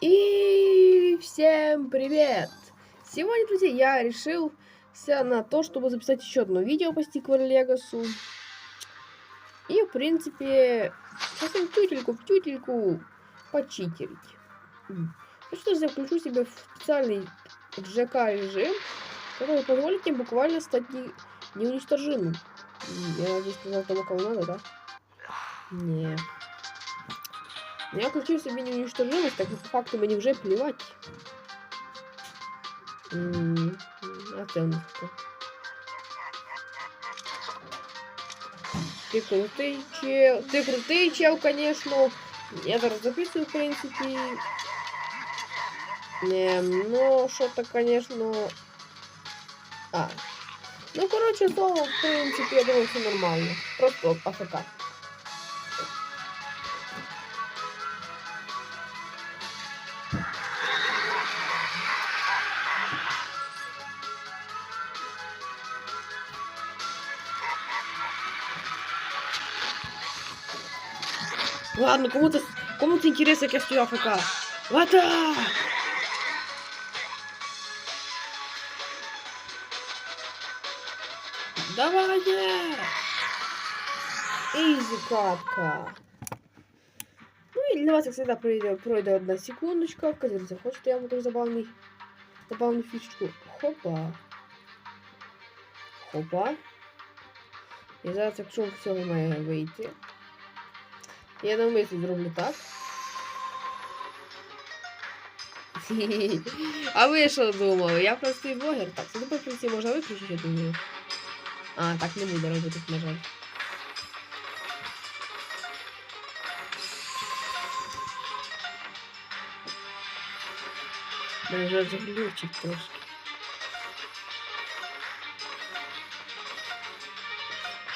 И всем привет! Сегодня, друзья, я решился на то, чтобы записать еще одно видео по Стиквер Легасу. И, в принципе, совсем тютельку в тютельку почитерить. Ну что ж, я включу себе в специальный ЖК режим, который позволит мне буквально стать не- неуничтожимым. Я надеюсь, сказал того, кого надо, да? Не. Ну, Я включив собі неуничтожимость, так по факту мені вже плівати. М, А це у нас хто? Ти крутий чел. Ти крутий чел, конечно. Я зараз записую, в принципі. Не, ну, що-то, конечно. А. Ну, коротше, то, в принципі, я думаю, все нормально. Просто АФК. Ладно, кому-то кому-то интересно, как я стою АФК. В атак! Давай! Изи катка. Ну и вас, как всегда, пройдет, пройдет одна секундочка. Когда захочет, я вам тоже забавный, забавную фишечку. Хопа. Хопа. І зараз, якщо всього має вийти. Я навмисно зроблю так. А ви що думали? Я простий блогер. Так, це тепер кінці можна виключити, я думаю. А, так не буде робити, на жаль. Мене вже заглючить трошки.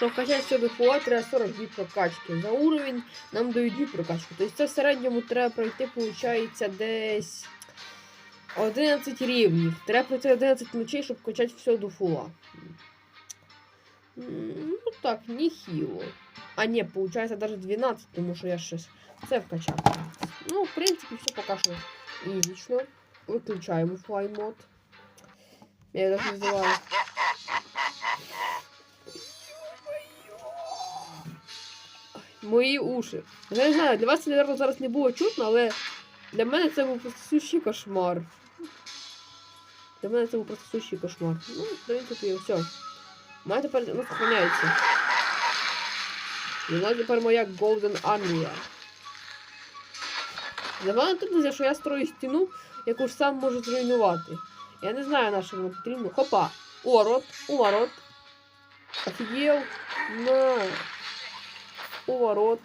Щоб вкачати собі фуа, треба 42 прокачки. За уровень нам дають 2 прокачки. Тобто це в середньому треба пройти, виходить, десь 11 рівнів. Треба пройти 11 ночей, щоб качати все до фула. Ну так, нехило. А не, получается даже 12, тому що я щось це вкачав. Ну, в принципі, все поки що ізічно. Виключаємо флай мод. Я так називаю. Мої уші. Я не знаю, для вас це, наверное, зараз не було чутно, але для мене це був просто сущий кошмар. Для мене це був просто сущий кошмар. Ну, в принципі, все. У тепер сохраняється. Вона тепер моя Golden Army. Завано тут, друзі, що я строю стіну, яку ж сам можу зруйнувати. Я не знаю, на що воно потрібно. Хопа! Орот, уворот. Офігел. На. Уворот.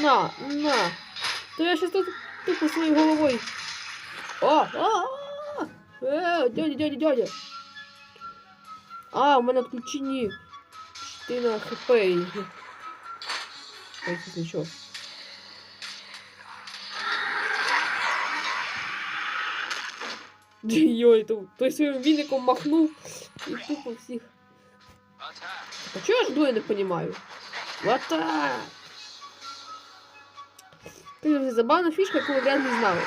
На, на. То я сейчас тут тупо своей головой. О, а, а, э, дядя, дядя, дядя. А, у мене відключені частина хп. Ой, це Йой, то, той своїм віником махнув і тупо всіх. А чого я ж двоє не? Вот так! Це забавна фішка, яку ви не знали.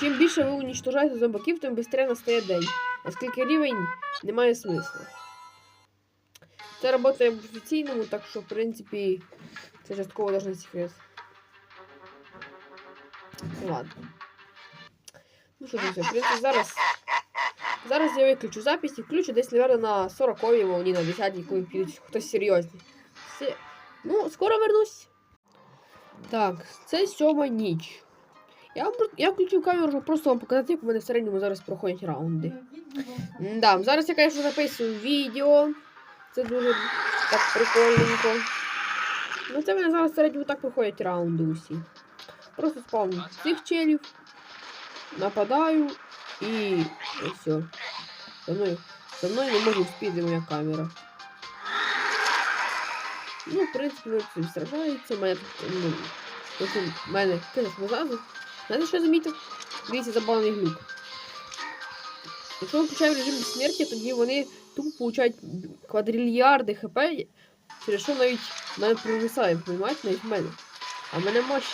Чим більше ви уничтожаєте зомбаків, тим швидше настає день. Оскільки рівень не має смисла. Це працює в офіційному, так що, в принципі, це частково должен секрет. Ну ладно. Ну що, друзі, в принципі, зараз. Зараз я виключу запись і включу десь, мабуть, на 40-й волні, на 10-й, коли підуть хтось серйозний. Все. Ну, скоро вернусь. Так, це сьома ніч. Я, я включив камеру, щоб просто вам показати, як у мене в середньому зараз проходять раунди. Да, зараз я, конечно, записую відео. Це дуже так прикольненько. Ну, це в мене зараз в середньому так проходять раунди усі. Просто спавню цих челів, нападаю і, все. За мною, за мною не може вспіти моя камера. Ну, в принципі, ви всім сражається. Мене ну, потім мене кинув назад. Знаєте, що я замітив? Дивіться, забавний глюк. Якщо ми включаємо режим безсмертя, тоді вони тупо получають квадрильярди хп, через що навіть в мене провисає, розумієте, навіть в мене. А в мене мощ.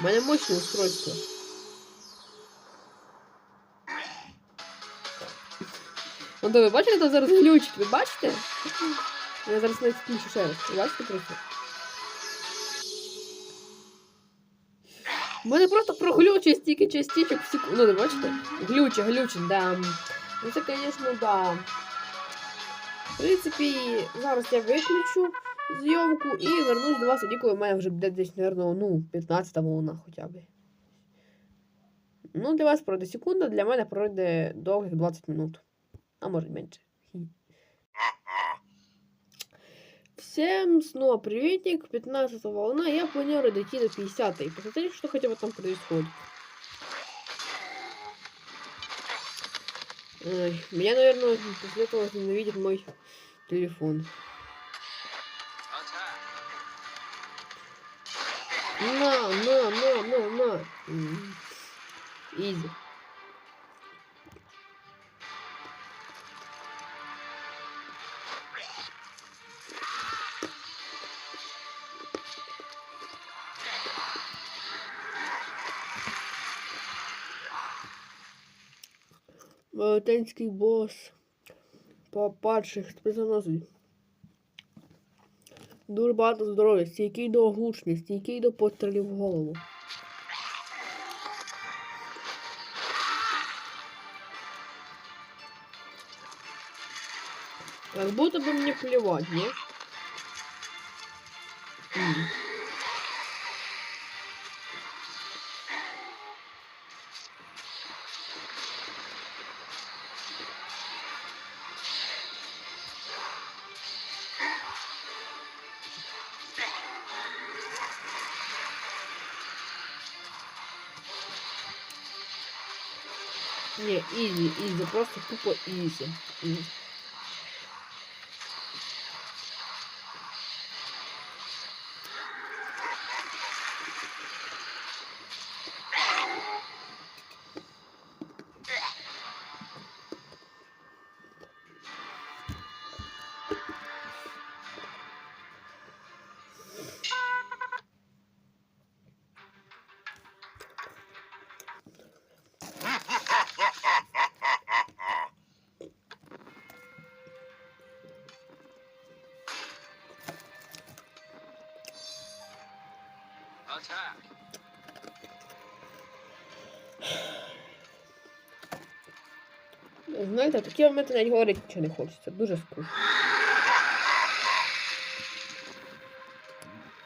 В мене мощне устройство. Ну, то ви бачите, там зараз глючить, ви бачите? Я зараз навіть включу ще раз. Бачите просто? У мене просто проглючує стільки частичок в секунду. Ну, ви бачите? Глюче, глюче, да. Ну це, звісно, да. В принципі, зараз я виключу зйомку і вернусь до вас тоді, коли в мене вже буде десь, напевно, ну, 15 волна хоча б. Ну, для вас пройде секунда, для мене пройде довгих 20 минут. А може менше. Хі. Всем снова приветик, 15 волна, я планирую дойти до 50 и посмотреть, что хотя бы там происходит. Ой, меня, наверное, после этого ненавидит мой телефон. На, на, на, на, на. Изи. Велетенський бос. По падших списоносить. Дуже багато здоров'я, стійкий до оглушення, стійкий до пострілів в голову. Как будто бы мне плевать, не? М. Не, изи, изи, просто тупо изи. М. Знаєте, такі моменти навіть говорити нічого не хочеться. Дуже скучно.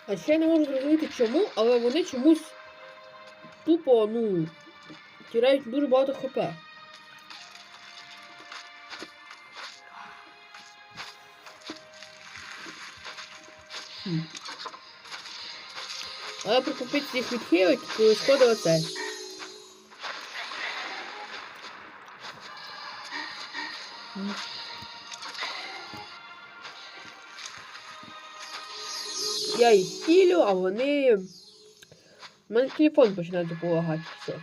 А ще я не можу зрозуміти чому, але вони чомусь тупо, ну, тирають дуже багато хп. Хм. Але при попитці їх відхилити, то сходить оце. М. Я їх хілю, а вони. У мене телефон починає допомагати. Все.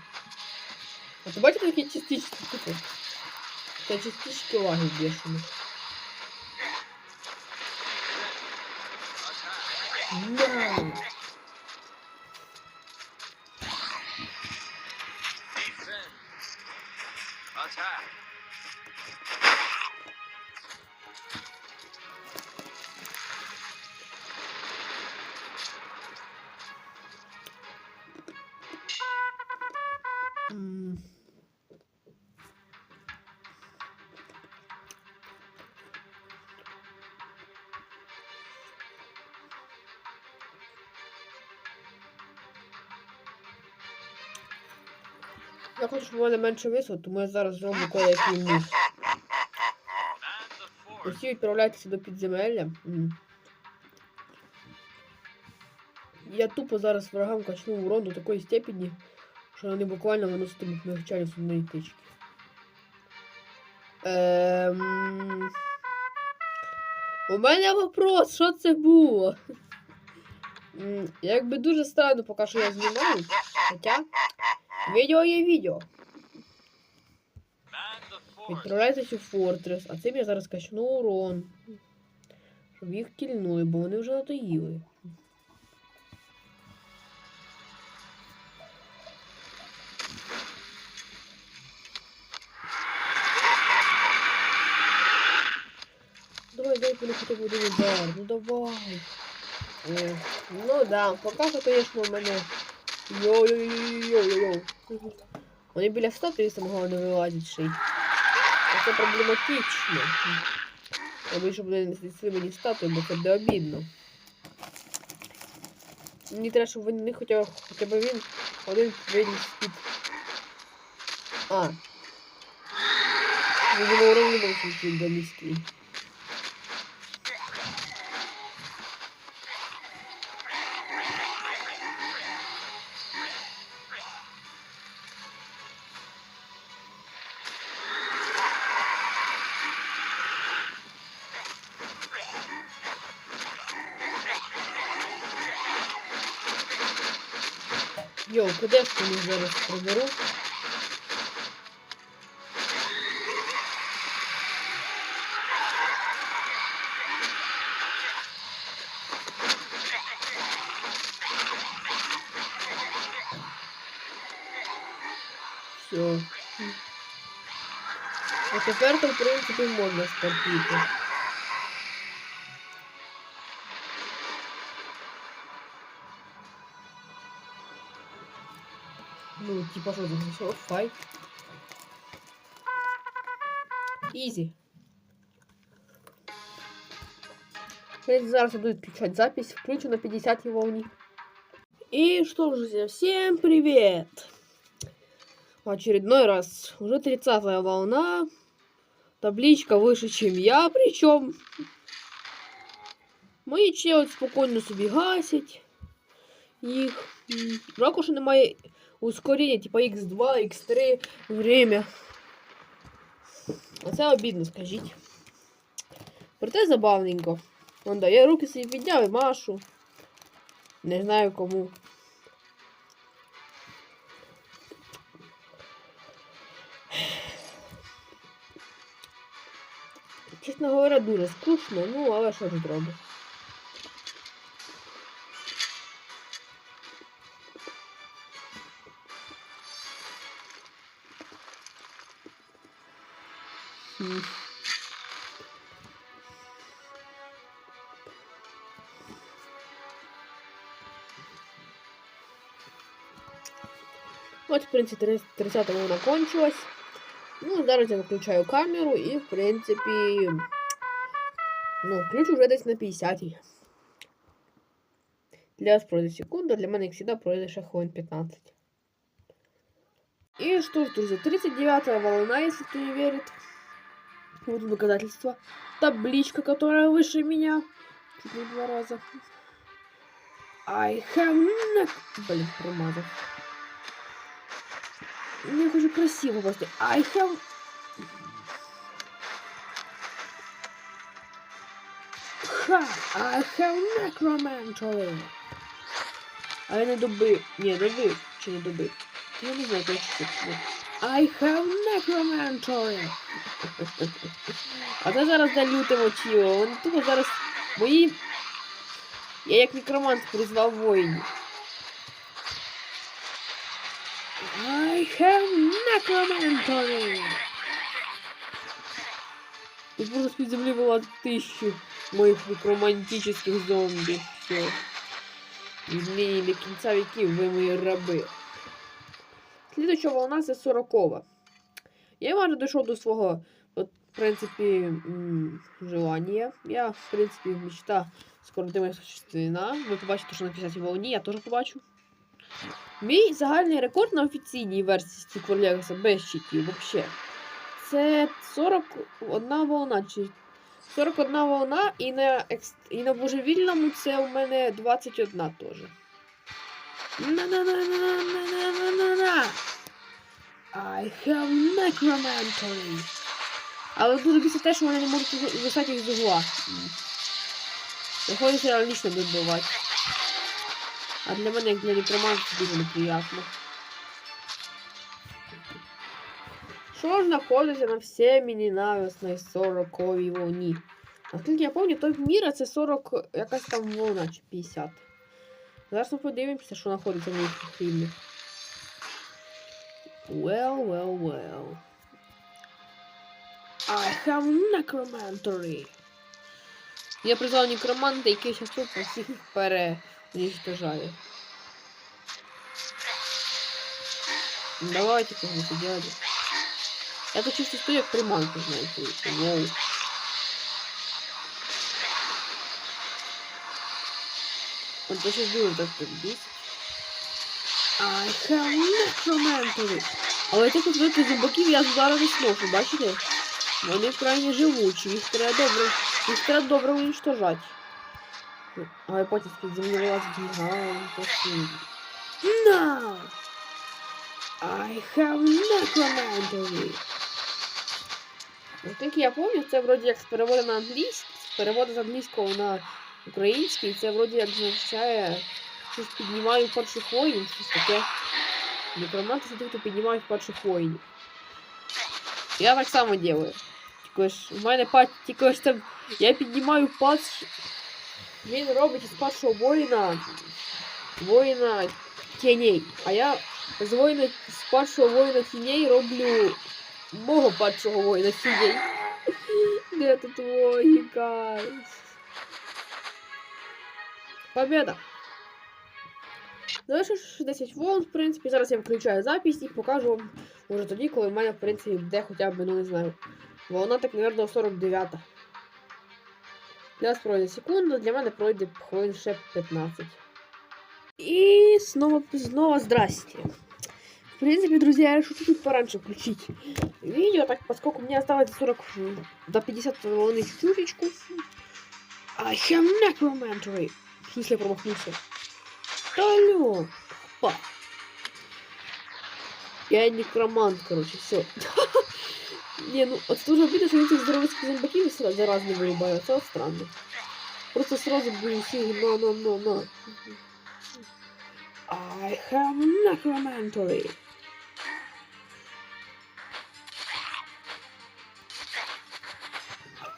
А ти бачите такі частички? Типу? Це частички лаги бешені. Attack! Я хочу, щоб у мене менше висот, тому я зараз зроблю. Man the fort! Усі відправляйтеся до підземелля. Я тупо зараз ворогам качну урон до такої степені, що вони буквально виноситимуть мягчання з одної тички. Ем... У мене вопрос, що це було? Якби дуже странно, поки що я знімаю. Хоча відео є відео. Відправляйтесь у Фортрес, а цим я зараз качну урон. Щоб їх кільнули, бо вони вже надоїли. Давай, дай мені хоча б один удар. Ну давай. Е, ну да, поки що, конечно, у мене. Йо-йо-йо-йо-йо-йо. Вони біля статуї самого не вилазять ще й. Це проблематично. Аби щоб вони не знесли мені статую, бо це буде обідно. Мені треба, щоб вони хоча, хоча б він один виліз під. А. Видимо, урон не був до міський. Йоу, кудешку мені зараз проберу. Все. А тепер то, в принципі, можна стерпіти. Ну, типа що там все, файт. Ізі. Я зараз я буду отключать запись, включу на 50 волне. И что ж, друзья, всем привет! В очередной раз. Уже 30 волна. Табличка выше, чем я, причем. Мої челы спокійно собі гасять їх. М, Жалко, що немає Ускорення, типа X2, X3 время. А це обідно, скажіть. Проте забавненько. Вон, да, я руки собі підняв і машу. Не знаю кому. Чесно говоря, дуже скучно, ну, але що ж зробиш. принципі, 30 вона кончилась. Ну, зараз я виключаю камеру і, в принципі, ну, ключ уже десь на 50 -й. Для вас пройде секунда, для мене, як завжди, пройде ще хвилин 15. И что ж, друзья, 39 волна, если кто не верит. Вот доказательство. Табличка, которая выше меня. Чуть не в два раза. I have neck... Блин, промазал. Я хочу красиво просто. I have... Ха! I have necromancy. А я не добив. Ні, добив. Чи не добив? Я не знаю, точно. це. I have necromancy. А це зараз на лютому тіло. Вони тупо зараз мої. Я як некромант призвав воїнів. Have necromancy. Тут просто з-під землі була тисячу моїх некромантичних зомбі. Все. Відмінні до кінця віків ви мої раби. Слідуюча волна це 40. Я майже дійшов до свого, от, в принципі, желання. Я, в принципі, мечта скоро скоротима осуществлена. Ви побачите, що на 50 волні, я теж побачу. Мій загальний рекорд на офіційній версії Стіквер Легаса без читів взагалі. Це 41 волна. Чи 41 волна і на, екс... і на божевільному це у мене 21 теж. На-на-на-на-на-на-на-на-на. I have necromancy. Але дуже більше те, що вони не можуть висати їх з угла. Приходиться реалістично добивати. А для мене, як для некроманта, дуже неприємно. Що ж знаходиться на всімі ненависній 40-й волні? Наскільки я пам'ятаю, той міра це 40 якась там волна чи 50. Зараз ми подивимося, що знаходиться в їхніх фільмах. Well, well, well. I have necromancy. Я призвав некроманта, який зараз тут всіх переуничтожає. Давайте, конечно, дядя. Я тут чисто стою, як приманка, знаєте. Воу. Он то щось дуже так так. I have necromancy. Але от великих зомбаків я зараз не зможу, бачите? Вони крайне живучі, їх треба добре, їх треба добре уничтожати. А потім з-під землі вилазить гігант, посиль. На! I have necromancy. Наскільки я пам'ятаю, це вроді як з переводу на англійський, з переводу з англійського на український, це вроді як означає щось піднімаю перших воїнів, щось таке. Некроманти це ті, хто піднімають перших воїнів. Я так само делаю. Тільки ж у мене пат, тільки ж там я піднімаю пац. Він робить із першого воїна воїна тіней. А я з воїна з першого воїна тіней роблю мого першого воїна тіней. Де тут логіка? Победа! Залишивши 10 волн, в принципі, зараз я включаю запись і покажу вам уже тоді, коли в мене, в принципі, буде хоча б, ну не знаю. Волна так, наверное, 49. Для вас пройде секунда, для мене пройде хвилин ще 15. И снова, снова здрасте. В принципе, друзья, я решил чуть-чуть пораньше включить видео, так поскольку мне осталось 40 м, до 50 волны чуточку. I have necromancy. В смысле, промахнулся. Алло. Па. Я некромант, короче, все. Не, ну, от дуже обидно, що він цих здорових зомбаків сра- зараз не вирубає. Це от странно. Просто сразу будем всі на на на на. I have necromancy.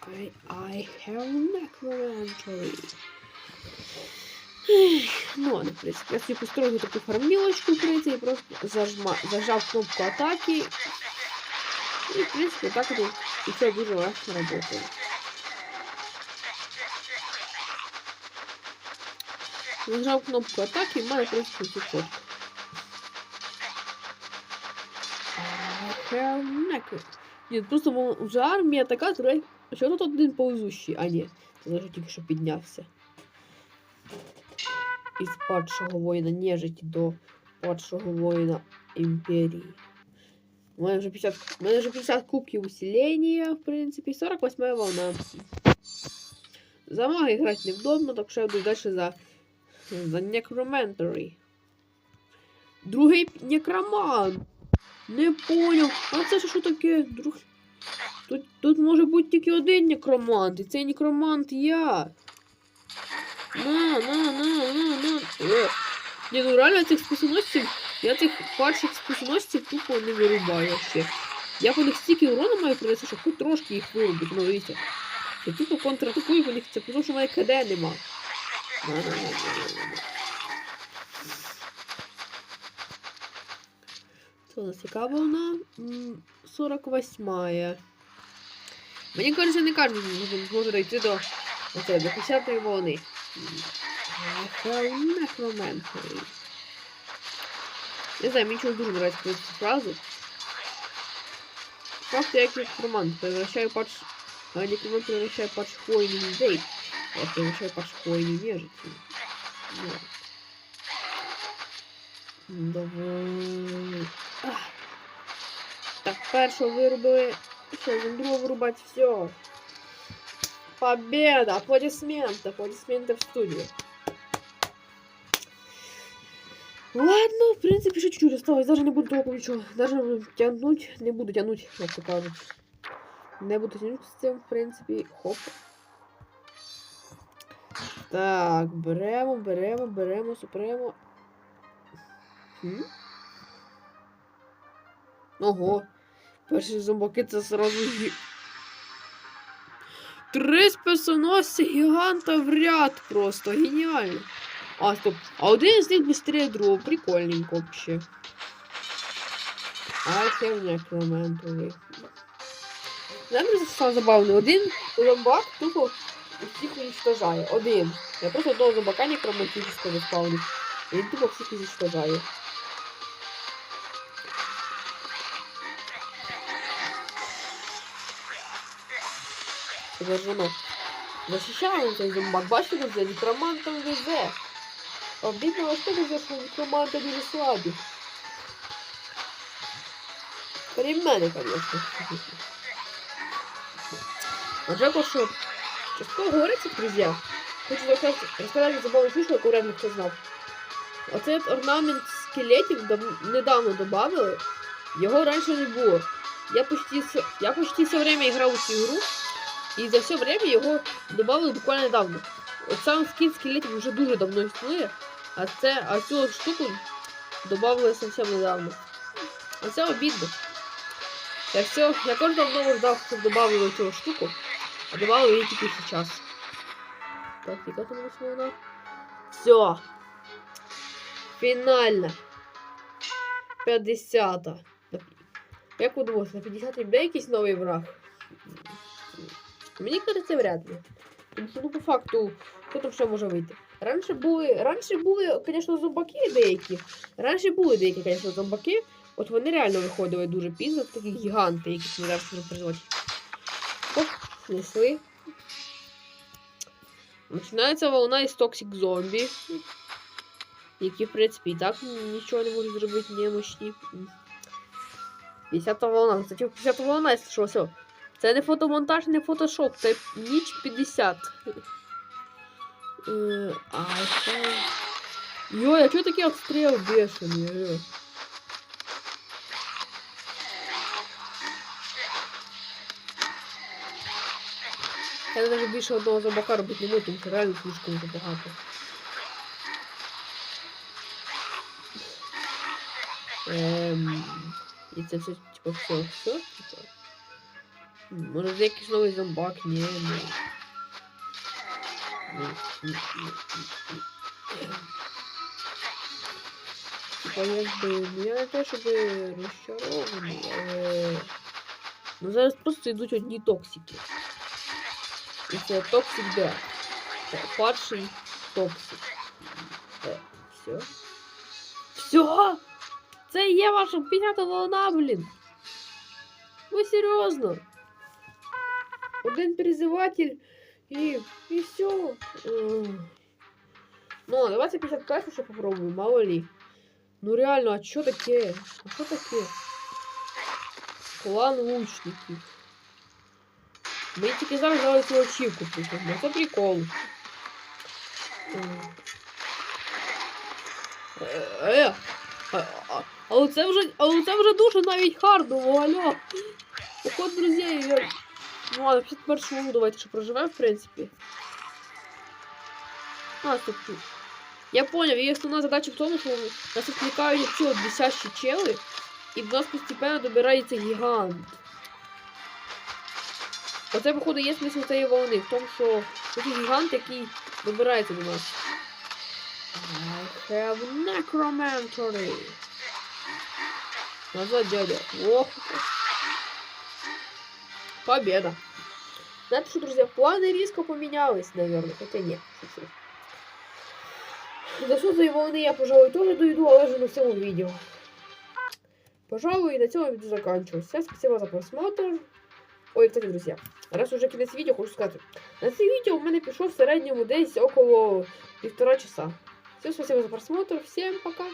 I, I have necromancy. Ех, Ну, ладно, в принципе, я себе построю таку формілочку, в принципі, просто зажма, зажав кнопку атаки. І, в принципі, так і все дуже легко працює. Нажав кнопку атаки, і мене, в. I have necro- Ні, просто вже армія така, що тут один повзущий, а ні, це лише тільки що піднявся. Із падшого воїна до падшого воїна імперії. У мене вже 50, у мене вже 50 кубків усилення, в принципі, 48 волна. За маги грати невдобно, так що я йду далі за, за некроментарі. Другий некроман. Не поняв. А це що таке? Друг... Тут, тут може бути тільки один некромант, і цей некромант я. На, на, на, на, на. Е. Ні, ну реально цих списоносців, я цих перших списоносців тупо не вирубаю ще. Я по них стільки урона маю принести, щоб хоч трошки їх вирубити, ну дивіться. Я тупо контратакую по них, це тому що в мене КД нема. Це у нас яка волна? М, 48. Мені кажеться, не кожен зможе- дойти до, оце, до 50-ї волни. Have necromancy. Не знаю, мені чогось дуже нравится цю фразу. Факт, я як некромант превращаю пач... А некромант превращаю пач воїнів людей. А я превращаю пач воїнів нежиті. Ну. Давай. Ах. Так, першого вирубили. Ще за другого вирубати все. Победа! Аплодисменты! Аплодисменты в студию. Ладно, в принципе, еще чуть-чуть осталось. Даже не буду толком ничего. Даже тянуть, не буду тянуть, как то кажуть. Не буду тянуть з цим, в принципі. Хоп. Так, беремо, беремо, беремо, супремо. Хм? Ого. Перші зомбаки це сразу гі... Три списоносці гіганта в ряд просто геніально. А, стоп. А один з них быстрее другого. Прикольненько вообще. А ще в некроментовий. Знаєте, що забавно? Один зомбак тупо всіх уничтожає. Один. Я просто одного зомбака некромантического заспавнив. І він тупо всіх уничтожає. Зажено. Защищаємо цей зомбак. Бачите, друзі, некромантом везе. Що везе, що некроманти дуже слабі. Крім мене, звісно. А Джеко, що частково говориться, друзі, хочу розказати забавну фішку, яку реально хто знав. Оцей орнамент скелетів недавно додали, його раніше не було. Я почти, я почти все время грав у цю гру, і за все время його додали буквально недавно. От сам скін скелетів вже дуже давно існує, а це, а цю штуку додали зовсім недавно. А це обідно. Я все, я кожен давно ждав, щоб додали цю штуку, а додали її тільки зараз. Так, яка там вона? Все. Фінальна. 50. Як ви думаєте, на 50 буде якийсь новий враг? Мені кажеться, вряд ли. Тому що, ну, по факту, хто там ще може вийти? Раніше були, раніше були, звісно, зомбаки деякі. Раніше були деякі, звісно, зомбаки. От вони реально виходили дуже пізно, такі гіганти, яких ми зараз не призвати. Оп, несли. Починається волна із токсик зомбі. Які, в принципі, і так нічого не можуть зробити немощні. 50 волна. Кстати, 50 волна, якщо що, все. Це не фотомонтаж, не фотошоп, це ніч 50. Е, А, це... Йой, а чого такий обстріл бешений? алло? Я навіть більше одного зомбака робити не можу, тому що реально слишком забагато. Ем, і це все, типа, все, все, типа. Може якийсь новий зомбак, ні, ні. Типа, якби, ну я не те, щоб розчарований, але... Ну зараз просто йдуть одні токсики. І це токсик Д. Це перший токсик. Е, все. Все! Це є ваша 50 волна, блін. Ви серйозно? Один призиватель і, і все. Ну, давайте 51 ще попробуем, мало ли. Ну реально, а що таке? А що таке? Клан лучників. Ми тільки зараз дали цю ачівку прикольно. Це прикол. Е, а, а, але це вже, але це вже дуже навіть хардово, алло. Поход, друзі, я... Ну ладно, 51 давайте ще проживемо, в принципі. А, стоп. тут. Я понял, і основна задача в тому, що нас відкликають ці от висящі чели, і до нас постепенно добирається гігант. Оце, походу, є смисл цієї волни, в тому, що це гігант, який добирається до нас. I have necromancy. Назад, дядя. Ох. Победа. Знаете что, друзья, планы резко поменялись, наверное. Хотя нет. шучу. До сотої волны я, пожалуй, тоже дойду, але же на всем видео. Пожалуй, на цьому видео заканчиваю. Всем спасибо за просмотр. Ой, кстати, друзья, раз уже кінець відео, хочу сказати. На це відео у мене пішов в середньому десь около півтора часа. Всем спасибо за просмотр, всем пока.